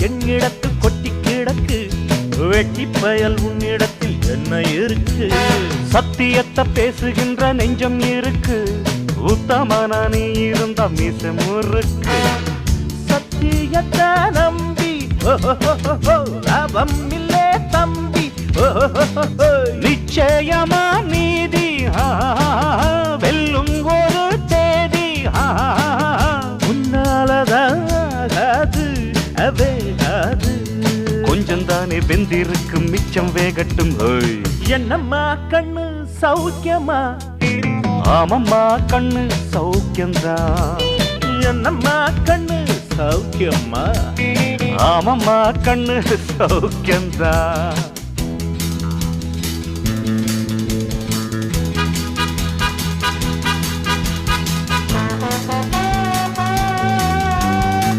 என்னிடத்து கொட்டி கிடக்கு. வெட்டி பயல் உன்னிடத்தில் என்ன இருக்கு? சத்தியத்தை பேசுகின்ற நெஞ்சம் இருக்கு. உத்தமனா நீ இருந்த மீச முறுக்கு சத்தியத்தை நம்பி லாபம் இல்லே தம்பி. நிச்சயமா நீதி. வெல்லும் ஒரு தேதி. ஆ, அவே அவேகாது கொஞ்சம் தானே வெந்திருக்கும் மிச்சம் வேகட்டும். என்னம்மா கண்ணு சௌக்கியமா? ஆமம்மா கண்ணு சௌக்கியம்தான் என்னம்மா கண்ணு சௌக்கியம்மா ஆமம்மா கண்ணு சௌக்கியம்தான்